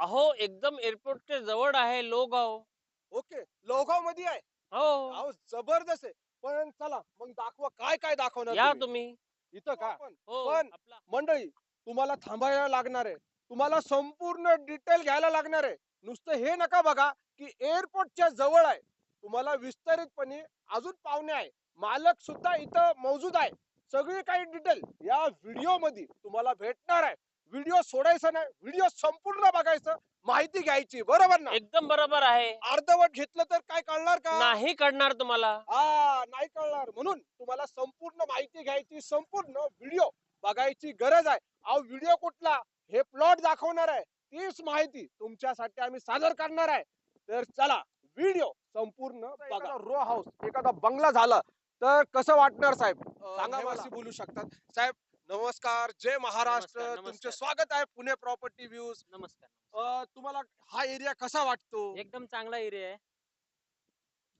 अहो एकदम एअरपोर्टच्या जवळ आहे लोगाव ओके लोगावमध्ये आहे. हो. अहो जबरदस्त आहे. पण चला मग दाखवा काय काय दाखवणार या तुम्ही? तुम्ही. इथं का? हो पण- आपला मंडळी तुम्हाला थांबायला लागणार आहे. तुम्हाला संपूर्ण डिटेल घ्यायला लागणार आहे. नुसतं हे नका बघा की एअरपोर्टच्या जवळ आहे. तुम्हाला विस्तारितपणे अजून पाहुणे आहे. मालक सुद्धा इथं मौजूद आहे. सगळी काही डिटेल या व्हिडिओमध्ये तुम्हाला भेटणार आहे. व्हिडिओ सोडायचा नाही व्हिडिओ संपूर्ण बघायचं माहिती घ्यायची बरोबर ना? एकदम बरोबर आहे. अर्धवट घेतलं तर काय कळणार का? नाही कळणार तुम्हाला. हा नाही कळणार. म्हणून तुम्हाला संपूर्ण माहिती घ्यायची संपूर्ण व्हिडिओ बघायची गरज आहे. अहो व्हिडिओ कुठला? हे प्लॉट दाखवणार आहे. तीच माहिती तुमच्यासाठी आम्ही सादर करणार आहे. तर चला व्हिडिओ संपूर्ण बघा. रो हाऊस एखादा बंगला झाला तर कसं वाटणार साहेब? सांगा. बोलू शकतात साहेब नमस्कार जय महाराष्ट्र. नमस्कार, तुमचे नमस्कार. स्वागत आहे पुणे प्रॉपर्टी व्ह्यूज नमस्कार तुम्हाला हा एरिया कसा वाटतो? एकदम चांगला एरिया आहे.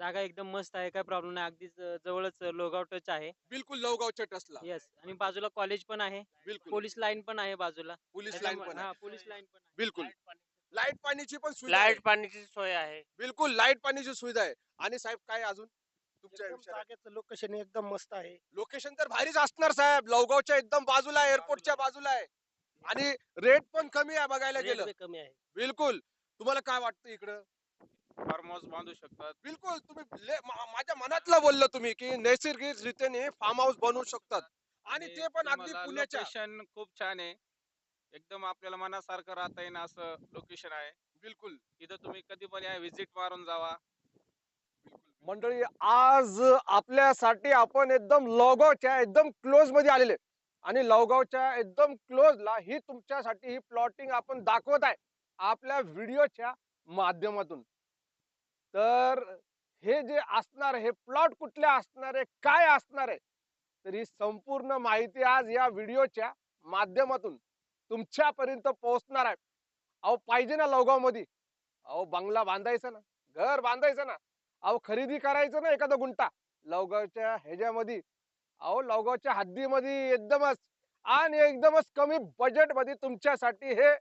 जागा एकदम मस्त आहे काय प्रॉब्लेम नाही. अगदीच अं, जवळच लोगाव टच आहे. बिलकुल लवगावच्या टसला येस आणि बाजूला कॉलेज पण आहे. बिलकुल. पोलीस लाईन पण आहे बाजूला. पोलीस लाईन पण हा पोलीस लाईन पण आहे. बिलकुल. लाइट पाणीची पण सुविधा आहे. लाइट पाण्याची सोय आहे. बिलकुल लाइट पाणीची सुविधा आहे. आणि साहेब काय अजून? तुमच्या एकदम विचारात? जागेचं लोकेशन एकदम मस्त आहे. लोकेशन तर भारीच असणार साहेब. लवगावच्या एकदम बाजूला आहे एअरपोर्टच्या बाजूला आहे. आणि रेट पण कमी आहे बघायला Rate गेलं. बी कमी आहे. बिलकुल. तुम्हाला काय वाटतं इकडं? फार्म हाऊस बांधू शकतात. बिलकुल. तुम्ही ले- मा- माझ्या मनातलं बोललं तुम्ही की नैसर्गिक रीतीने फार्म हाऊस बनवू शकतात. आणि ते पण अगदी पुण्याच्या. लोकेशन खूप छान आहे. एकदम आपल्याला मनासारखं राहता येईन असं लोकेशन आहे. बिलकुल. इथं तुम्ही कधी पण या व्हिजिट मारून जावा. मंडळी आज आपल्यासाठी आपण एकदम लवगावच्या एकदम क्लोजमध्ये आलेले आणि लवगावच्या एकदम क्लोजला ही तुमच्यासाठी ही प्लॉटिंग आपण दाखवत आहे आपल्या व्हिडिओच्या माध्यमातून. तर हे जे असणार हे प्लॉट कुठले असणार आहे काय असणार आहे तर ही संपूर्ण माहिती आज या व्हिडिओच्या माध्यमातून तुमच्यापर्यंत पोहोचणार आहे. अहो पाहिजे ना लवगावमध्ये अहो बंगला बांधायचा ना घर बांधायचं ना. अहो खरेदी करायचं ना एखादा गुंटा लवगावच्या ह्याच्यामध्ये अहो लवगावच्या हद्दीमध्ये एकदमच आणि एकदमच कमी बजेटमध्ये तुमच्यासाठी हे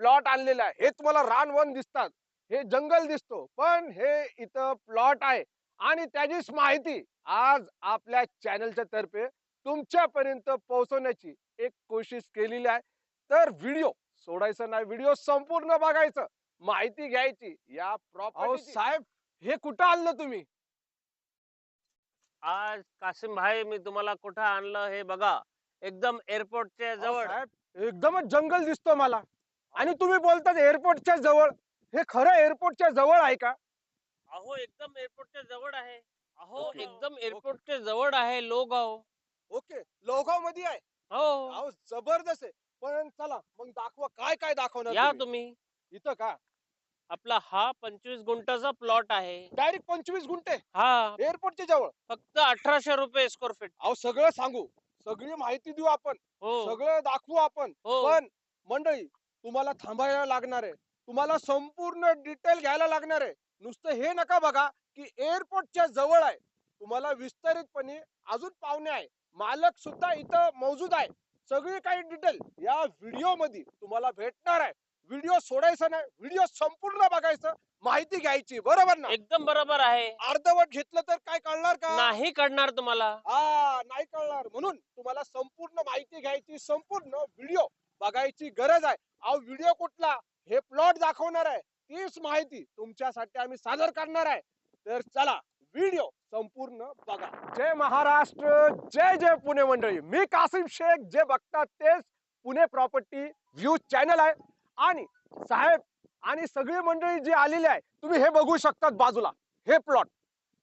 प्लॉट आणलेलं आहे. हे तुम्हाला रानवन दिसतात. हे जंगल दिसतो. पण हे इथं प्लॉट आहे. आणि त्याचीच माहिती आज आपल्या चॅनलच्या तर्फे तुमच्यापर्यंत पोहोचवण्याची एक कोशिश केलेली आहे. तर व्हिडिओ सोडायचं नाही. व्हिडिओ संपूर्ण बघायचं. माहिती घ्यायची. या प्रॉपर्टी साहेब हे कुठं आणलं तुम्ही? आज कासिम भाई मी तुम्हाला कुठं आणलं हे बघा. एकदम एअरपोर्टच्या जवळ. साहेब एकदमच जंगल दिसतो मला. आणि तुम्ही बोलतात एअरपोर्टच्या जवळ. हे खरं एअरपोर्टच्या जवळ आहे का? अहो एकदम एअरपोर्टच्या जवळ आहे. अहो. एकदम एअरपोर्टच्या जवळ आहे लोगाव. ओके. लोगावमध्ये आहे. हो. अहो जबरदस्त आहे. पण चला मग दाखवा काय काय दाखवणार या तुम्ही? तुम्ही. इथं का? आपला हा पंचवीस गुंठाचा प्लॉट आहे. डायरेक्ट पंचवीस गुंठे? हा. एअरपोर्टच्या जवळ? फक्त अठराशे रुपये स्क्वेअर फीट अहो सगळं सांगू. सगळी माहिती देऊ आपण. हो. सगळं दाखवू आपण. हो. पण मंडळी तुम्हाला थांबायला लागणार आहे. तुम्हाला संपूर्ण डिटेल घ्यायला लागणार आहे. नुसतं हे नका बघा की एअरपोर्टच्या जवळ आहे. तुम्हाला विस्तारितपणे अजून पाहुणे आहे. मालक सुद्धा इथं मौजूद आहे. सगळी काही डिटेल या व्हिडिओमध्ये तुम्हाला भेटणार आहे. व्हिडिओ सोडायचा नाही व्हिडिओ संपूर्ण बघायचं माहिती घ्यायची बरोबर ना? एकदम बरोबर आहे. अर्धवट घेतलं तर काय कळणार का? नाही कळणार तुम्हाला. हा नाही कळणार. म्हणून तुम्हाला संपूर्ण माहिती घ्यायची संपूर्ण व्हिडिओ बघायची गरज आहे. अहो व्हिडिओ कुठला? हे प्लॉट दाखवणार आहे. तीच माहिती तुमच्यासाठी आम्ही सादर करणार आहे. तर चला व्हिडिओ संपूर्ण बघा. जय महाराष्ट्र जय जय पुणे मंडळी. मी कासिम शेख जे बघतात तेच पुणे प्रॉपर्टी व्ह्यू चॅनल आहे. आणि साहेब आणि सगळी मंडळी जी आलेली आहे तुम्ही हे बघू शकतात बाजूला. हे प्लॉट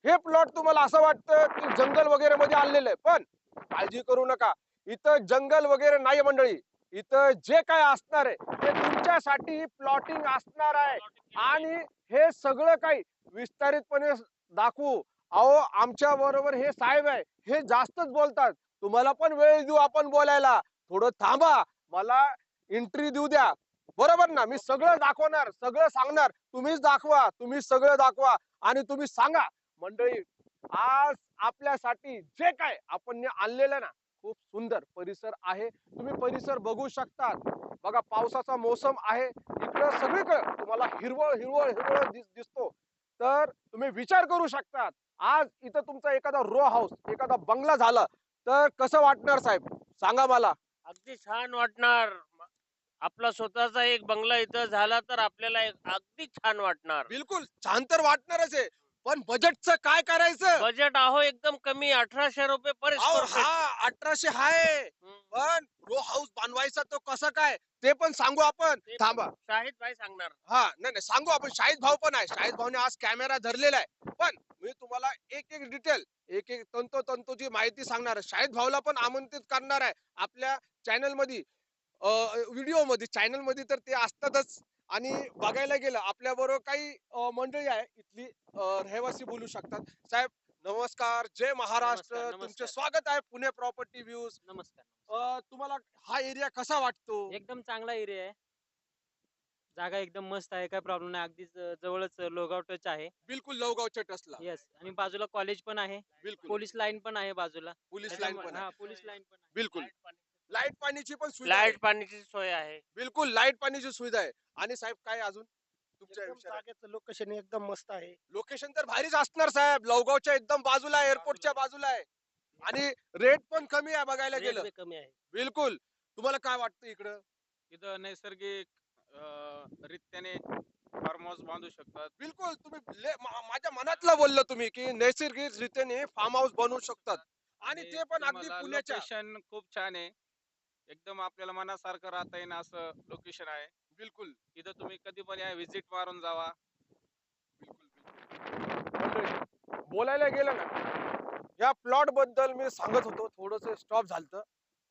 हे प्लॉट तुम्हाला असं वाटतं की जंगल वगैरे मध्ये आणलेलं आहे. पण काळजी करू नका. इथं जंगल वगैरे नाही मंडळी. इथं जे काय असणार आहे ते तुमच्यासाठी प्लॉटिंग असणार आहे. आणि हे सगळं काही विस्तारितपणे दाखवू. अहो आमच्या बरोबर हे साहेब आहे हे जास्तच बोलतात. तुम्हाला पण वेळ देऊ आपण बोलायला. थोडं थांबा. मला एंट्री देऊ द्या. बरोबर ना? मी सगळं दाखवणार सगळं सांगणार. तुम्हीच दाखवा तुम्ही सगळं दाखवा आणि तुम्ही सांगा. मंडळी आज आपल्यासाठी जे काय आपण आणलेलं ना खूप सुंदर परिसर आहे. तुम्ही परिसर बघू शकतात. बघा पावसाचा मोसम आहे. इकडं इकडं सगळीकडे तुम्हाला हिरवळ हिरवळ हिरवळ दिस दिसतो. तर तुम्ही विचार करू शकतात. आज इथं तुमचा एखादा रो हाऊस एखादा बंगला झाला तर कसं वाटणार साहेब? सांगा मला. अगदी छान वाटणार. आपला स्वतःचा एक बंगला इथं झाला तर आपल्याला एक अगदी छान वाटणार. बिलकुल छान तर वाटणारच आहे. पण बजेटचं काय करायचं? बजेट आहो एकदम कमी अठराशे रुपये पर अहो, हा अठराशे हाय. हम्म. पण रो हाऊस बांधवायचा तो कसं काय? ते पण सांगू आपण. ते थांबा. शाहिद भाई सांगणार. हा नाही नाही सांगू आपण. शाहिद भाऊ पण आहे. शाहिद भाऊने आज कॅमेरा धरलेला आहे. पण मी तुम्हाला एक एक डिटेल एक एक तंतोतंतोची माहिती सांगणार आहे. शाहिद भाऊला पण आमंत्रित करणार आहे. आपल्या चॅनलमध्ये व्हिडिओमध्ये चॅनलमध्ये तर ते असतातच. आणि बघायला गेलं आपल्या बरोबर काही मंडळी आहे इथली रहिवासी बोलू शकतात. साहेब नमस्कार. जय महाराष्ट्र. तुमचे. स्वागत आहे पुणे प्रॉपर्टी व्ह्यूज नमस्कार तुम्हाला हा एरिया कसा वाटतो? एकदम चांगला एरिया आहे. जागा एकदम मस्त आहे काय प्रॉब्लेम नाही. अगदीच अं, जवळच लोगाव टच आहे. बिलकुल लवगावच्या टसला येस आणि बाजूला कॉलेज पण आहे. बिलकुल. पोलीस लाईन पण आहे बाजूला. पोलीस लाईन पण हा पोलीस लाईन पण बिलकुल. लाइट पाणीची पण सुविधा आहे. लाइट पाण्याची सोय आहे. बिलकुल लाइट पाणीची सुविधा आहे. आणि साहेब काय अजून? तुमच्या एकदम विचारात? जागेचं लोकेशन एकदम मस्त आहे. लोकेशन तर भारीच असणार साहेब. लवगावच्या एकदम बाजूला आहे एअरपोर्टच्या बाजूला. आहे. आणि रेट पण कमी आहे बघायला Rate गेलं. बी कमी आहे. बिलकुल. तुम्हाला काय वाटतं इकडं? इथं नैसर्गिक अं, रित्याने फार्म हाऊस बांधू शकतात. बिलकुल. तुम्ही ले- मा- माझ्या मनातलं बोललं तुम्ही की नैसर्गिक रीतीने फार्म हाऊस बनवू शकतात. आणि ते पण अगदी पुण्याच्या. लोकेशन खूप छान आहे. एकदम आपल्याला मनासारखं राहता येईन असं लोकेशन आहे. बिलकुल. इथं तुम्ही कधी पण या व्हिजिट मारून जावा. बिलकुल बोलायला गेलं ना या प्लॉटबद्दल मी सांगत होतो थोडस स्टॉप झालत.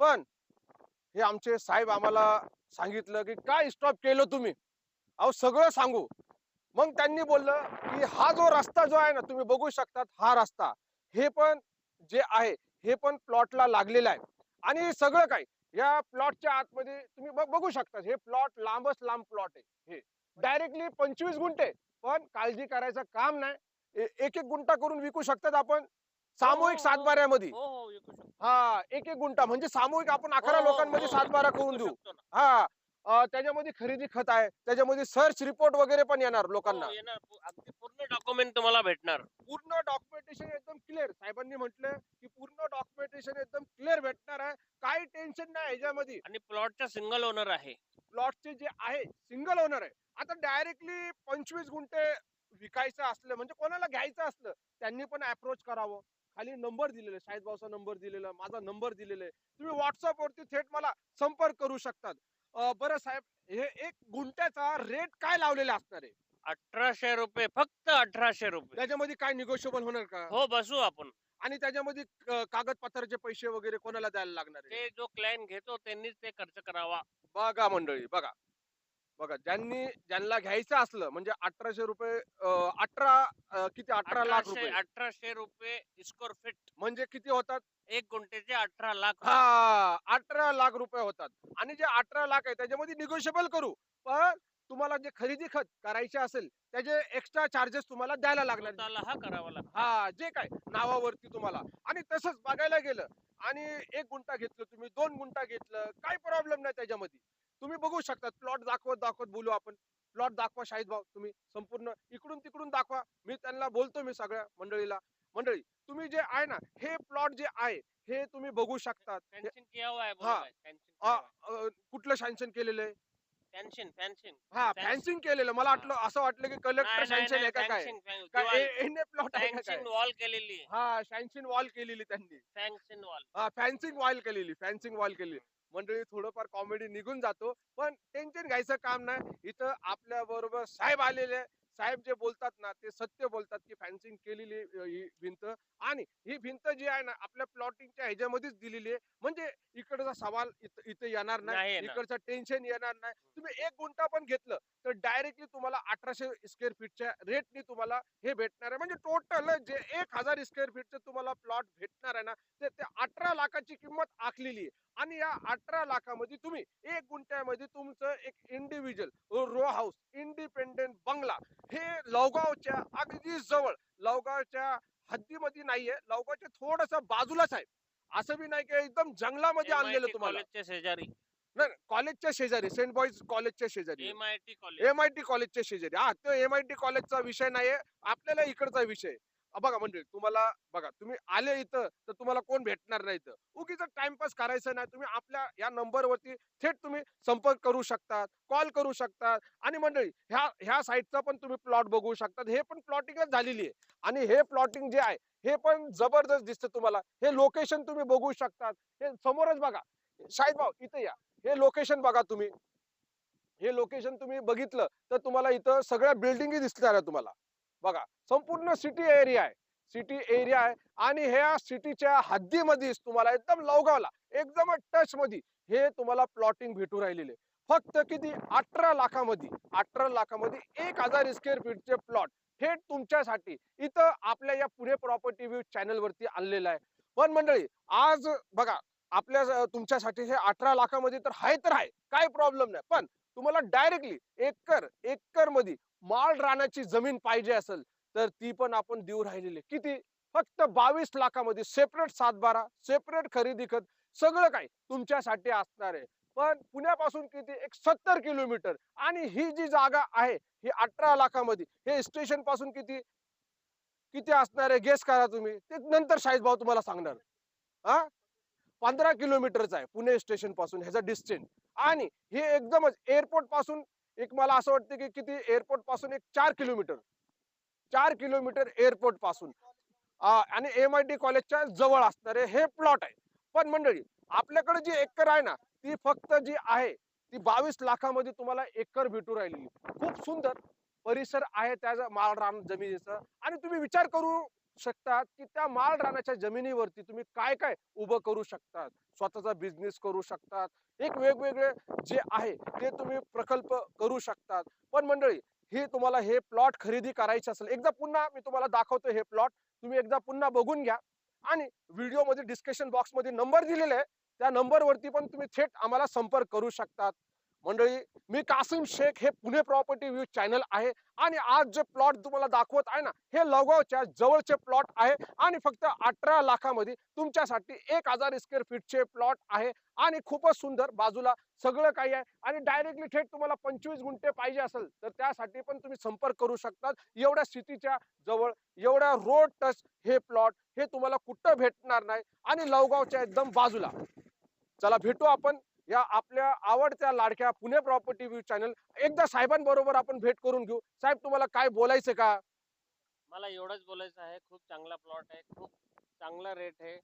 पण हे आमचे साहेब आम्हाला सांगितलं की काय स्टॉप केलं तुम्ही? अहो सगळं सांगू. मग त्यांनी बोललं की हा जो रस्ता जो आहे ना तुम्ही बघू शकतात हा रस्ता. हे पण जे आहे हे पण प्लॉटला लागलेला आहे. आणि सगळं काही या प्लॉटच्या आतमध्ये तुम्ही बघ- शकता हे प्लॉट लांबच लांब प्लॉट आहे हे. डायरेक्टली पंचवीस गुंठे पण काळजी करायचं काम नाही. एक एक गुंठा करून विकू शकतात आपण. सामूहिक हो, हो. सातबाऱ्यामध्ये. हो शकतो. हा एक एक गुंठा म्हणजे सामूहिक आपण अकरा लोकांमध्ये सातबारा करून देऊ. हा त्याच्यामध्ये खरेदी खत आहे. त्याच्यामध्ये सर्च रिपोर्ट वगैरे पण येणार लोकांना. पूर्ण डॉक्युमेंट तुम्हाला भेटणार. पूर्ण डॉक्युमेंटेशन एकदम क्लिअर. साहेबांनी म्हटलं की डॉक्युमेंटेशन एकदम क्लिअर भेटणार आहे. काही टेन्शन नाही ह्याच्यामध्ये. आणि प्लॉटचा सिंगल ओनर आहे. प्लॉटचे जे आहे सिंगल ओनर आहे. आता डायरेक्टली पंचवीस गुंठे विकायचं असलं म्हणजे कोणाला घ्यायचं असलं त्यांनी पण अप्रोच करावं. खाली नंबर दिलेला शाहिद भाऊचा नंबर दिलेला माझा नंबर दिलेला. आहे तुम्ही व्हॉट्सअप वरती थेट मला संपर्क करू शकतात. बरं साहेब हे एक गुंठ्याचा रेट काय लावलेला असणार आहे? अठराशे रुपये फक्त अठराशे रुपये. त्याच्यामध्ये काय निगोशिएबल होणार का? हो बसू आपण. आणि त्याच्यामध्ये कागदपत्राचे पैसे वगैरे कोणाला द्यायला लागणार आहे? ते जो क्लायंट घेतो त्यांनीच ते खर्च करावा. बघा मंडळी बघा. बघा ज्यांनी ज्यांना घ्यायचं असलं म्हणजे अठराशे रुपये अठरा किती? अठरा लाख अठराशे रुपये. अठराशे रुपये स्क्वेअर फीट म्हणजे किती होतात? एक गुंठेचे अठरा लाख हा अठरा लाख रुपये होतात. आणि जे अठरा लाख आहे त्याच्यामध्ये निगोशिएबल करू. पण तुम्हाला जे खरेदी खत करायचे असेल त्याचे एक्स्ट्रा चार्जेस तुम्हाला द्यायला लागणार. हा करावा लागतो. हा जे काय नावावरती तुम्हाला. आणि तसंच बघायला गेलं आणि एक गुंठा घेतलं तुम्ही दोन गुंठा घेतलं काही प्रॉब्लेम नाही त्याच्यामध्ये. तुम्ही बघू शकता प्लॉट दाखवत दाखवत बोलू आपण. प्लॉट दाखवा शाहिद भाऊ तुम्ही संपूर्ण इकडून तिकडून दाखवा. मी त्यांना बोलतो मी सगळ्या मंडळीला. मंडळी तुम्ही जे आहे ना हे प्लॉट जे आहे हे तुम्ही बघू शकतात हे- कुठलं सँक्शन केलेलं आहे? फॅन्सिंग फॅन्सिंग हा फॅन्सिंग केलेलं. मला वाटलं असं वाटलं की कलेक्टर सँक्शन आहे का काय? प्लॉट आहे का काय? फॅन्सिंग वॉल केलेली. हा सँक्शन वॉल केलेली त्यांनी. वॉल हा फॅन्सिंग वॉल केलेली फॅन्सिंग वॉल केलेली. मंडळी थोडंफार कॉमेडी निघून जातो. पण टेन्शन घ्यायचं काम नाही. इथं आपल्या बरोबर साहेब आलेले. साहेब जे बोलतात ना ते सत्य बोलतात की फॅन्सिंग केलेली ही भिंत. आणि ही भिंत जी आहे ना आपल्या प्लॉटिंगच्या ह्याच्यामध्येच दिलेली आहे. म्हणजे इकडचा सवाल इथं येणार नाही. इकडचं टेन्शन येणार नाही. तुम्ही एक गुंठा पण घेतलं तर डायरेक्टली तुम्हाला अठराशे स्क्वेअर फीटच्या रेटनी तुम्हाला हे भेटणार आहे. म्हणजे टोटल जे एक हजार स्क्वेअर फीटचं तुम्हाला प्लॉट भेटणार आहे ना ते ते अठरा लाखाची किंमत आखलेली आहे. आणि या अठरा लाखामध्ये तुम्ही एक गुंठ्यामध्ये तुमचं एक इंडिव्हिज्युअल रो हाऊस इंडिपेंडेंट बंगला हे लवगावच्या अगदी जवळ लवगावच्या हद्दीमध्ये नाहीये लवगावच्या थोडस बाजूलाच आहे असं बी नाही की एकदम जंगलामध्ये आणलेलं तुम्हाला. कॉलेजच्या शेजारी. नाही कॉलेजच्या शेजारी सेंट बॉईज कॉलेजच्या शेजारी. M I T college. M I T कॉलेजच्या शेजारी. हा तो एम आय टी कॉलेजचा विषय नाहीये आपल्याला इकडचा विषय. बघा म्हणजे तुम्हाला बघा तुम्ही आले इथं तर तुम्हाला कोण भेटणार नाही इथं. उगीच टाइमपास करायचं नाही. तुम्ही आपल्या या नंबरवरती थेट तुम्ही संपर्क करू शकतात कॉल करू शकतात. आणि मंडळी ह्या ह्या साईडचा पण तुम्ही प्लॉट बघू शकतात. हे पण प्लॉटिंगच झालेली आहे. आणि हे प्लॉटिंग जे आहे हे पण जबरदस्त दिसतं तुम्हाला. हे लोकेशन तुम्ही बघू शकतात. हे समोरच बघा शाहिद भाऊ इथे या. हे लोकेशन बघा तुम्ही. हे लोकेशन तुम्ही बघितलं तर तुम्हाला इथं सगळ्या बिल्डिंगी दिसणार आहे तुम्हाला. बघा संपूर्ण सिटी एरिया आहे. सिटी एरिया आहे आणि ह्या सिटीच्या हद्दीमध्येच तुम्हाला एकदम लवगावला एकदम टच मध्ये हे तुम्हाला प्लॉटिंग भेटू राहिलेले. फक्त किती? अठरा लाखामध्ये अठरा लाखामध्ये एक हजार स्क्वेअर फीटचे प्लॉट थेट तुमच्यासाठी इथं आपल्या या पुणे प्रॉपर्टी व्ह्यू चॅनल वरती आणलेलं आहे. पण मंडळी आज बघा आपल्या तुमच्यासाठी हे अठरा लाखामध्ये तर आहे तर आहे काय प्रॉब्लेम नाही. पण तुम्हाला डायरेक्टली एकर एकरमध्ये माळ रानाची जमीन पाहिजे असेल तर ती पण आपण देऊ राहिलेली. किती? फक्त बावीस लाखामध्ये सेपरेट सातबारा सेपरेट खरेदी खत सगळं काही तुमच्यासाठी असणार आहे. पण पुण्यापासून किती? एक सत्तर किलोमीटर. आणि ही जी जागा आहे ही अठरा लाखामध्ये हे स्टेशनपासून किती? किती असणार आहे? गेस करा तुम्ही. ते नंतर शाहीद भाऊ तुम्हाला सांगणार. हा पंधरा किलोमीटरचा आहे पुणे स्टेशनपासून ह्याचा डिस्टन्स. आणि हे एकदमच एअरपोर्टपासून एक मला असं वाटतं की किती एअरपोर्टपासून एक चार किलोमीटर चार किलोमीटर एअरपोर्टपासून. आणि एम आय टी कॉलेजच्या जवळ असणारे हे प्लॉट आहे. पण मंडळी आपल्याकडे जी एकर आहे ना ती फक्त जी आहे ती बावीस लाखामध्ये तुम्हाला एकर भेटू राहिलेली. खूप सुंदर परिसर आहे त्या माळ रान जमिनीचा. आणि तुम्ही विचार करू शकतात की त्या माल रानाच्या जमिनीवरती तुम्ही काय काय उभं करू शकतात? स्वतःचा बिझनेस करू शकतात. एक वेगवेगळे जे आहे ते तुम्ही प्रकल्प करू शकतात. पण मंडळी हे तुम्हाला हे प्लॉट खरेदी करायचे असेल एकदा पुन्हा मी तुम्हाला दाखवतो हे प्लॉट तुम्ही एकदा पुन्हा बघून घ्या. आणि व्हिडिओमध्ये डिस्कशन बॉक्समध्ये नंबर दिलेले आहे. त्या नंबरवरती पण तुम्ही थेट आम्हाला संपर्क करू शकतात. मंडळी मी कासिम शेख हे पुणे प्रॉपर्टी व्ह्यू चॅनल आहे आणि आज जे प्लॉट तुम्हाला दाखवत आहे ना हे लवगावच्या जवळचे प्लॉट आहे आणि फक्त अठरा लाखामध्ये तुमच्यासाठी एक हजार स्क्वेअर फीटचे प्लॉट आहे आणि खूपच सुंदर बाजूला सगळं काही आहे आणि डायरेक्टली थेट तुम्हाला पंचवीस गुंठे पाहिजे असेल तर त्यासाठी पण तुम्ही संपर्क करू शकतात. एवढ्या सिटीच्या जवळ एवढ्या रोड टच हे प्लॉट हे तुम्हाला कुठं भेटणार नाही आणि लवगावच्या एकदम बाजूला. चला भेटू आपण. या आपल्या आवडत्या लाडक्या पुणे प्रॉपर्टी व्ह्यू चॅनल एकदा साहेबांबरोबर आपण भेट करून घेऊ. साहेब तुम्हाला काय बोलायचं का? मला एवढंच बोलायचं आहे. खूप चांगला प्लॉट आहे. खूप चांगला रेट आहे.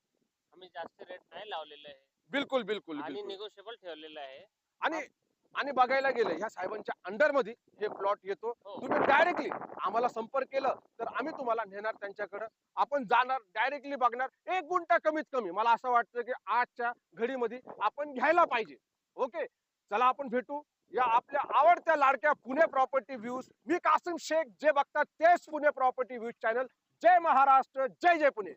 आम्ही जास्त रेट नाही लावलेले आहे. बिलकुल बिलकुल आणि बिलकुल. निगोशिएबल ठेवलेलं आहे. आणि आणि बघायला गेलं ह्या साहेबांच्या अंडरमध्ये हे प्लॉट येतो. हो. तुम्ही डायरेक्टली आम्हाला संपर्क केलं तर आम्ही तुम्हाला नेणार त्यांच्याकडे. आपण जाणार डायरेक्टली बघणार. एक गुंठा कमीत कमी. मला असं वाटतं की आजच्या घडीमध्ये आपण घ्यायला पाहिजे. ओके चला आपण भेटू. या आपल्या आवडत्या लाडक्या पुणे प्रॉपर्टी व्ह्यूज मी कासिम शेख जे बघतात तेच पुणे प्रॉपर्टी व्ह्यूज चॅनल जय महाराष्ट्र जय जय पुणे.